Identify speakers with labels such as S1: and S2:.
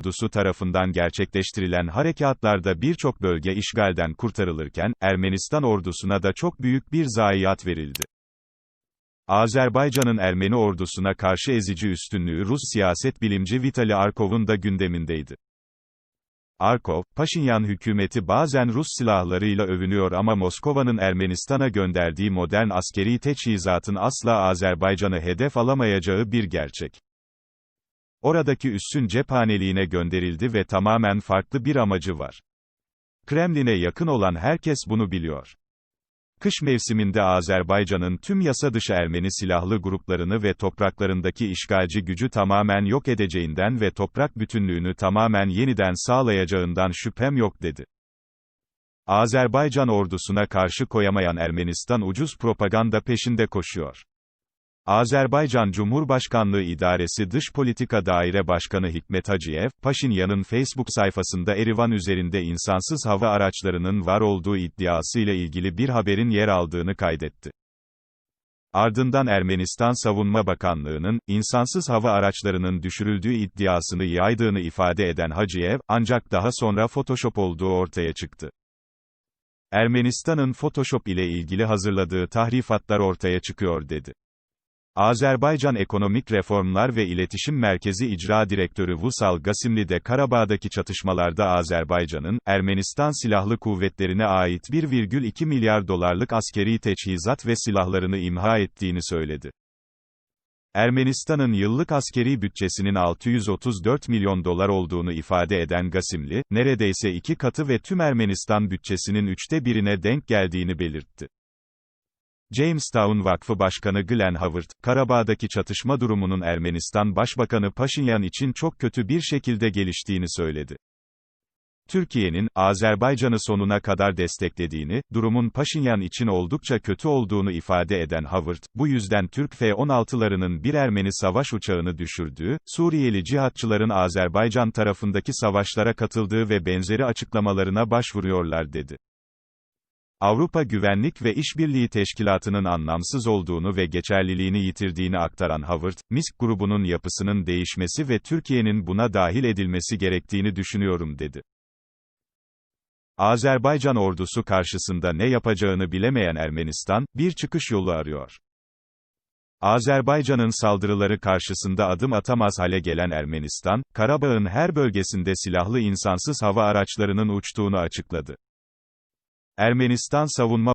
S1: ordusu tarafından gerçekleştirilen harekatlarda birçok bölge işgalden kurtarılırken, Ermenistan ordusuna da çok büyük bir zayiat verildi. Azerbaycan'ın Ermeni ordusuna karşı ezici üstünlüğü Rus siyaset bilimci Vitali Arkov'un da gündemindeydi. Arkov, Paşinyan hükümeti bazen Rus silahlarıyla övünüyor ama Moskova'nın Ermenistan'a gönderdiği modern askeri teçhizatın asla Azerbaycan'ı hedef alamayacağı bir gerçek. Oradaki üssün cephaneliğine gönderildi ve tamamen farklı bir amacı var. Kremlin'e yakın olan herkes bunu biliyor. Kış mevsiminde Azerbaycan'ın tüm yasa dışı Ermeni silahlı gruplarını ve topraklarındaki işgalci gücü tamamen yok edeceğinden ve toprak bütünlüğünü tamamen yeniden sağlayacağından şüphem yok dedi. Azerbaycan ordusuna karşı koyamayan Ermenistan ucuz propaganda peşinde koşuyor. Azerbaycan Cumhurbaşkanlığı İdaresi Dış Politika Daire Başkanı Hikmet Hacıyev, Paşinyan'ın Facebook sayfasında Erivan üzerinde insansız hava araçlarının var olduğu iddiasıyla ilgili bir haberin yer aldığını kaydetti. Ardından Ermenistan Savunma Bakanlığı'nın, insansız hava araçlarının düşürüldüğü iddiasını yaydığını ifade eden Hacıyev, ancak daha sonra Photoshop olduğu ortaya çıktı. Ermenistan'ın Photoshop ile ilgili hazırladığı tahrifatlar ortaya çıkıyor dedi. Azerbaycan Ekonomik Reformlar ve İletişim Merkezi İcra Direktörü Vusal Gasimli de Karabağ'daki çatışmalarda Azerbaycan'ın, Ermenistan Silahlı Kuvvetlerine ait 1,2 milyar dolarlık askeri teçhizat ve silahlarını imha ettiğini söyledi. Ermenistan'ın yıllık askeri bütçesinin 634 milyon dolar olduğunu ifade eden Gasimli, neredeyse iki katı ve tüm Ermenistan bütçesinin üçte birine denk geldiğini belirtti. Jamestown Vakfı Başkanı Glenn Howard, Karabağ'daki çatışma durumunun Ermenistan Başbakanı Paşinyan için çok kötü bir şekilde geliştiğini söyledi. Türkiye'nin, Azerbaycan'ı sonuna kadar desteklediğini, durumun Paşinyan için oldukça kötü olduğunu ifade eden Howard, bu yüzden Türk F-16'larının bir Ermeni savaş uçağını düşürdüğü, Suriyeli cihatçıların Azerbaycan tarafındaki savaşlara katıldığı ve benzeri açıklamalarına başvuruyorlar dedi. Avrupa Güvenlik ve İşbirliği Teşkilatı'nın anlamsız olduğunu ve geçerliliğini yitirdiğini aktaran Howard, Misk grubunun yapısının değişmesi ve Türkiye'nin buna dahil edilmesi gerektiğini düşünüyorum dedi. Azerbaycan ordusu karşısında ne yapacağını bilemeyen Ermenistan, bir çıkış yolu arıyor. Azerbaycan'ın saldırıları karşısında adım atamaz hale gelen Ermenistan, Karabağ'ın her bölgesinde silahlı insansız hava araçlarının uçtuğunu açıkladı. Ermenistan Savunma